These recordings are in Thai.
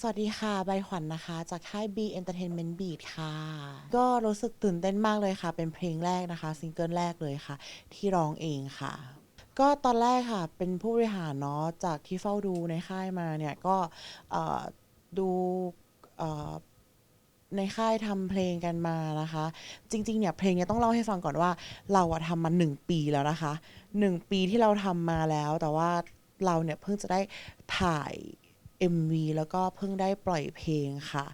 สวัสดีค่ะ ใบขวัญนนะคะ จากค่าย B Entertainment Beat ค่ะ ก็รู้สึกตื่นเต้นมากเลยค่ะ เป็นเพลงแรกนะคะ ซิงเกิลแรกเลยค่ะ ที่ร้องเองค่ะ ก็ตอนแรกค่ะ เป็นผู้บริหารเนาะ จากที่เฝ้าดูในค่ายมาเนี่ย ก็ดูในค่ายทำเพลงกันมานะคะ จริง ๆ เนี่ยเพลงเนี้ยต้องเล่าให้ฟังก่อนว่า เราอะทำมา1ปีแล้วนะคะ1ปีที่เราทำมาแล้ว แต่ว่าเราเนี่ยเพิ่งจะได้ถ่าย MV แล้วก็เพิ่งได้ปล่อยเพลงค่ะ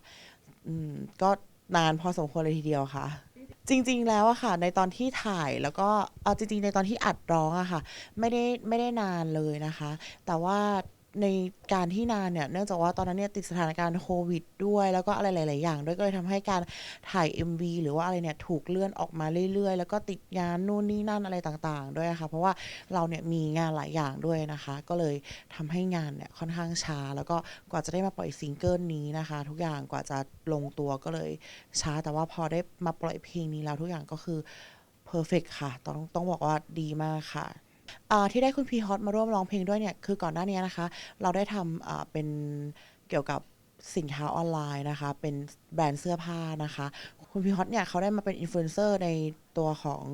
อืมก็นานพอสมควรเลยทีเดียวค่ะ จริงๆแล้วอะค่ะ ในตอนที่ถ่ายแล้วก็เอาจริงๆในตอนที่อัดร้องอะค่ะ ไม่ได้ไม่ได้นานเลยนะคะ แต่ว่า ในการที่นานเนี่ยเนื่องจากว่าตอนนั้นเนี่ยติดสถานการณ์โควิดด้วย แล้วก็อะไรหลาย ๆ อย่างด้วยก็เลยทำให้การถ่าย MV หรือว่าอะไรเนี่ยถูกเลื่อนออกมาเรื่อย ๆ แล้วก็ติดงานนู่นนี่นั่นอะไรต่างๆ ด้วยค่ะ เพราะว่าเราเนี่ยมีงานหลายอย่างด้วยนะคะ ก็เลยทำให้งานเนี่ยค่อนข้างช้า แล้วก็กว่าจะได้มาปล่อยซิงเกิลนี้นะคะ ทุกอย่างกว่าจะลงตัวก็เลยช้าแต่ว่าพอได้มาปล่อยเพลงนี้แล้วทุกอย่างก็คือเพอร์เฟกต์ค่ะต้องต้องบอกว่าดีมากค่ะ ที่ได้คุณพีฮอตมาร่วมร้องเพลงด้วยเนี่ยคือก่อนหน้านี้นะคะ เราได้ทำเป็นเกี่ยวกับสินค้าออนไลน์นะคะ เป็นแบรนด์เสื้อผ้านะคะ คุณพีฮอตเนี่ยเขาได้มาเป็นอินฟลูเอนเซอร์ในตัวของ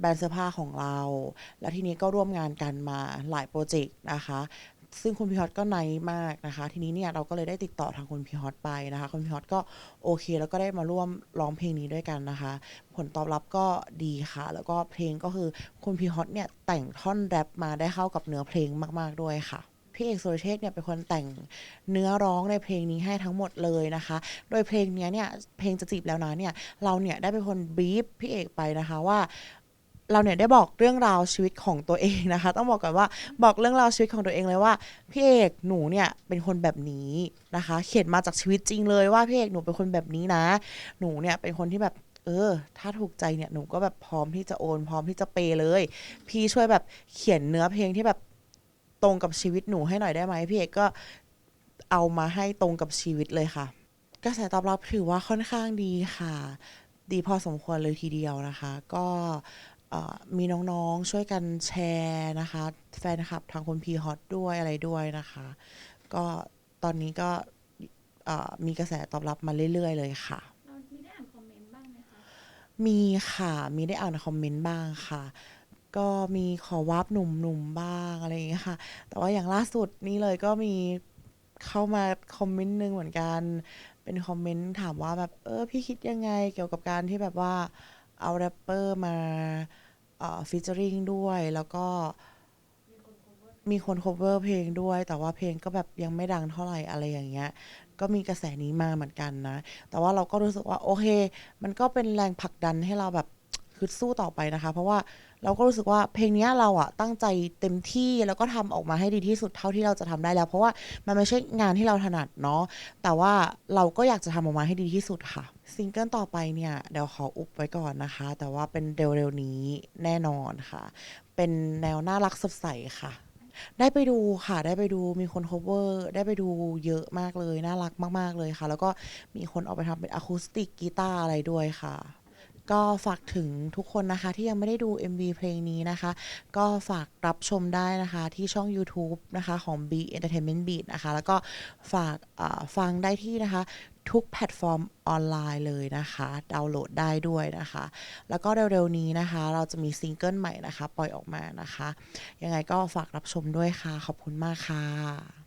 แบรนด์เสื้อผ้าของเรา แล้วทีนี้ก็ร่วมงานกันมาหลายโปรเจกต์นะคะ ซึ่งคุณพีฮอตก็ nice มากนะคะ ทีนี้เนี่ยเราก็เลยได้ติดต่อทางคุณพีฮอตไปนะคะคุณพีฮอตก็โอเค แล้วก็ได้มาร่วมร้องเพลงนี้ด้วยกันนะคะ ผลตอบรับก็ดีค่ะ แล้วก็เพลงก็คือคุณพีฮอตเนี่ยแต่งท่อนแรปมาได้เข้ากับเนื้อเพลงมาก ๆด้วยค่ะพี่เอกสุรเชษเนี่ยเป็นคนแต่งเนื้อร้องในเพลงนี้ให้ทั้งหมดเลยนะคะ โดยเพลงนี้เนี่ยเพลงจะจีบแล้วนะเนี่ยเราเนี่ยได้เป็นคนบีฟพี่เอกไปนะคะว่า เราเนี่ยได้บอกเรื่องราวชีวิตของตัวเองนะคะ ต้องบอกก่อนว่าบอกเรื่องราวชีวิตของตัวเองเลยว่าพี่เอกหนูเนี่ยเป็นคนแบบนี้นะคะ เขียนมาจากชีวิตจริงเลยว่าพี่เอกหนูเป็นคนแบบนี้นะ หนูเนี่ยเป็นคนที่แบบเออ ถ้าถูกใจเนี่ยหนูก็แบบพร้อมที่จะโอนพร้อมที่จะเปย์เลย พี่ช่วยแบบเขียนเนื้อเพลงที่แบบตรงกับชีวิตหนูให้หน่อยได้ไหมพี่เอกก็เอามาให้ตรงกับชีวิตเลยค่ะ กระแสตอบรับถือว่าค่อนข้างดีค่ะ ดีพอสมควรเลยทีเดียวนะคะ ก็ มีน้องๆช่วยกันแชร์นะคะ แฟนคลับทางคุณพีฮอตด้วยอะไรด้วยนะคะ ก็ตอนนี้ก็เอ่อมีกระแสตอบรับมาเรื่อย ๆ เลยค่ะเรามีได้อ่านคอมเมนต์บ้างไหมคะ มีค่ะ มีได้อ่านคอมเมนต์บ้างค่ะ ก็มีขอวาร์ปหนุ่มๆบ้างอะไรอย่างเงี้ยค่ะ แต่ว่าอย่างล่าสุดนี้เลยก็มีเข้ามาคอมเมนต์หนึ่งเหมือนกัน เป็นคอมเมนต์ถามว่าแบบเออพี่คิดยังไงเกี่ยวกับการที่แบบว่าเอาแรปเปอร์มา ฟิชเจอริงด้วยแล้วก็มีคน cover เพลงด้วย แต่ว่าเพลงก็แบบยังไม่ดังเท่าไหร่อะไรอย่างเงี้ย ก็มีกระแสนี้มาเหมือนกันนะ แต่ว่าเราก็รู้สึกว่าโอเค มันก็เป็นแรงผลักดันให้เราแบบ ฮึดสู้ต่อไปนะคะ เพราะว่าเราก็รู้สึกว่าเพลงนี้เราอะตั้งใจเต็มที่แล้วก็ทำออกมาให้ดีที่สุดเท่าที่เราจะทำได้แล้ว เพราะว่ามันไม่ใช่งานที่เราถนัดเนาะแต่ว่าเราก็อยากจะทำออกมาให้ดีที่สุดค่ะซิงเกิลต่อไปเนี่ยเดี๋ยวขออุบไว้ก่อนนะคะ แต่ว่าเป็นเร็วๆนี้แน่นอนค่ะ เป็นแนวน่ารักสดใสค่ะได้ไปดูค่ะ ได้ไปดูมีคนคัฟเวอร์ได้ไปดูเยอะมากเลย น่ารักมาก ๆ เลยค่ะ แล้วก็มีคนเอาไปทำเป็นอะคูสติกกีตาร์อะไรด้วยค่ะ ก็ฝากถึงทุกคนนะคะ ที่ยังไม่ได้ดู MV เพลงนี้นะคะ ก็ฝากรับชมได้นะคะที่ช่องยูทูบนะคะของ B Entertainment Beat นะคะ แล้วก็ฝากฟังได้ที่นะคะทุกแพลตฟอร์มออนไลน์เลยนะคะ ดาวน์โหลดได้ด้วยนะคะ แล้วก็เร็วๆนี้นะคะ เราจะมีซิงเกิลใหม่นะคะ ปล่อยออกมานะคะ ยังไงก็ฝากรับชมด้วยค่ะ ขอบคุณมากค่ะ